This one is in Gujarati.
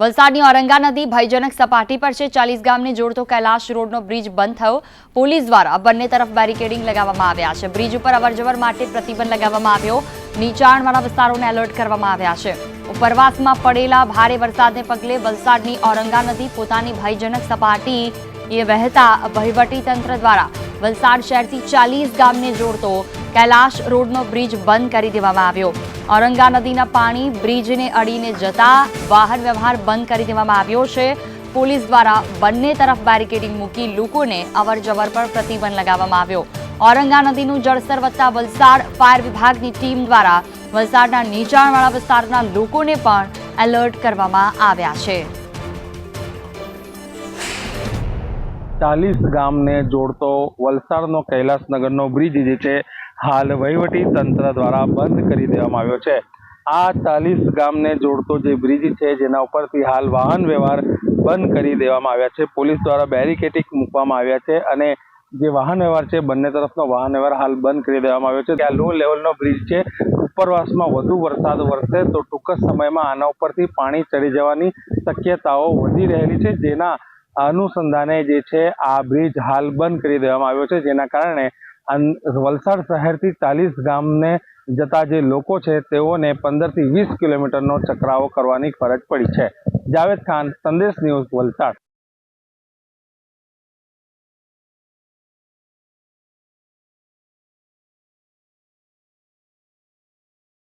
વલસાડની ઓરંગા નદી ભયજનક સપાટી પર છે. ચાલીસ ગામને જોડતો કૈલાશ રોડનો બ્રિજ બંધ થયો. પોલીસ દ્વારા બંને તરફ બેરિકેડિંગ લગાવવામાં આવ્યા છે. બ્રિજ ઉપર અવરજવર માટે પ્રતિબંધ લગાવવામાં આવ્યો. નીચાણવાળા વિસ્તારોને એલર્ટ કરવામાં આવ્યા છે. ઉપરવાસમાં પડેલા ભારે વરસાદને પગલે વલસાડની ઓરંગા નદી પોતાની ભયજનક સપાટી એ વહેતા વહીવટી તંત્ર દ્વારા વલસાડ શહેરથી ચાલીસ ગામને જોડતો કૈલાશ રોડનો બ્રિજ બંધ કરી દેવામાં આવ્યો. ઔરંગા નદીના પાણી બ્રિજને અડીને જતા વાહન વ્યવહાર બંધ કરી દેવામાં આવ્યો છે. પોલીસ દ્વારા બંને તરફ બેરિકેડિંગ મૂકી લોકોને અવર પર પ્રતિબંધ લગાવવામાં આવ્યો. ઔરંગા નદીનું જળસ્તર વધતા વલસાડ ફાયર વિભાગની ટીમ દ્વારા વલસાડના નીચાણવાળા વિસ્તારના લોકોને પણ એલર્ટ કરવામાં આવ્યા છે. ચાલીસ ગામને જોડતો વલસાડનો કૈલાસનગરનો બ્રિજ જે છે હાલ વહીવટી તંત્ર દ્વારા બંધ કરી દેવામાં આવ્યો છે. આ ચાલીસ ગામને જોડતો જે બ્રિજ છે, જેના ઉપરથી હાલ વાહન વ્યવહાર બંધ કરી દેવામાં આવ્યા છે. પોલીસ દ્વારા બેરિકેટિંગ મૂકવામાં આવ્યા છે અને જે વાહન વ્યવહાર છે, બંને તરફનો વાહન વ્યવહાર હાલ બંધ કરી દેવામાં આવ્યો છે. ત્યાં લો લેવલનો બ્રિજ છે. ઉપરવાસમાં વધુ વરસાદ વરસે તો ટૂંક સમયમાં આના ઉપરથી પાણી ચડી જવાની શક્યતાઓ વધી રહેલી છે. જેના અનુસંધાને જે છે, આ બ્રિજ હાલ બંધ કરી દેવામાં આવ્યો છે. જેના કારણે વલસાડ શહેરથી ચાલીસ ગામને જતા જે લોકો છે તેઓને પંદરથી વીસ કિલોમીટરનો ચકરાવો કરવાની ફરજ પડી છે. જાવેદ ખાન, સંદેશ ન્યૂઝ વલસાડ.